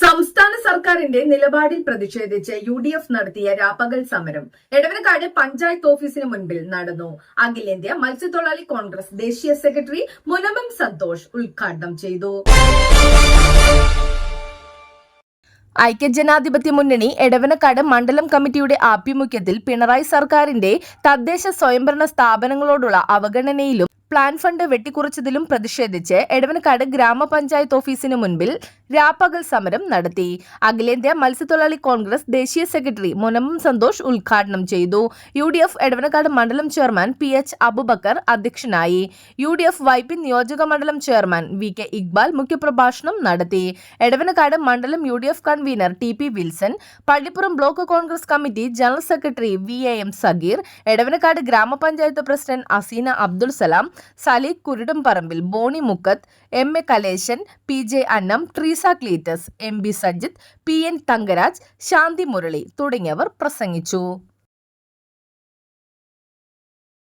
സംസ്ഥാന സർക്കാരിന്റെ നിലപാടിൽ പ്രതിഷേധിച്ച് യു ഡി എഫ് നടത്തിയ രാപ്പകൽ സമരം എടവനക്കാട് പഞ്ചായത്ത് ഓഫീസിന് മുൻപിൽ നടന്നു. അഖിലേന്ത്യാ മത്സ്യത്തൊഴിലാളി കോൺഗ്രസ് ദേശീയ സെക്രട്ടറി മുനമം സന്തോഷ് ഉദ്ഘാടനം ചെയ്തു. ഐക്യജനാധിപത്യ മുന്നണി എടവനക്കാട് മണ്ഡലം കമ്മിറ്റിയുടെ ആഭിമുഖ്യത്തിൽ പിണറായി സർക്കാരിന്റെ തദ്ദേശ സ്വയംഭരണ സ്ഥാപനങ്ങളോടുള്ള അവഗണനയിലും പ്ലാൻ ഫണ്ട് വെട്ടിക്കുറച്ചതിലും പ്രതിഷേധിച്ച് എടവനക്കാട് ഗ്രാമപഞ്ചായത്ത് ഓഫീസിന് മുൻപിൽ രാപ്പകൽ സമരം നടത്തി. അഖിലേന്ത്യാ മത്സ്യത്തൊഴിലാളി കോൺഗ്രസ് ദേശീയ സെക്രട്ടറി മുനമ്മം സന്തോഷ് ഉദ്ഘാടനം ചെയ്തു. യു ഡി എഫ് എടവനക്കാട് മണ്ഡലം ചെയർമാൻ പി എച്ച് അബുബക്കർ അധ്യക്ഷനായി. യു ഡി എഫ് വൈപ്പിൻ നിയോജക മണ്ഡലം ചെയർമാൻ വി കെ ഇക്ബാൽ മുഖ്യപ്രഭാഷണം നടത്തി. എടവനക്കാട് മണ്ഡലം U D F convener T P Wilson Pallippuram block Congress committee general secretary V A M Sageer Edavanakkad ഗ്രാമപഞ്ചായത്ത് president Aseena Abdul Salam Saleekh Kurudamparambil Bony Mukkath M A Kaleshan P J Annam Treesa Cleetus M B Sajith P N Thankaraj Shanthi Murali തുടങ്ങിയവർ പ്രസംഗിച്ചു.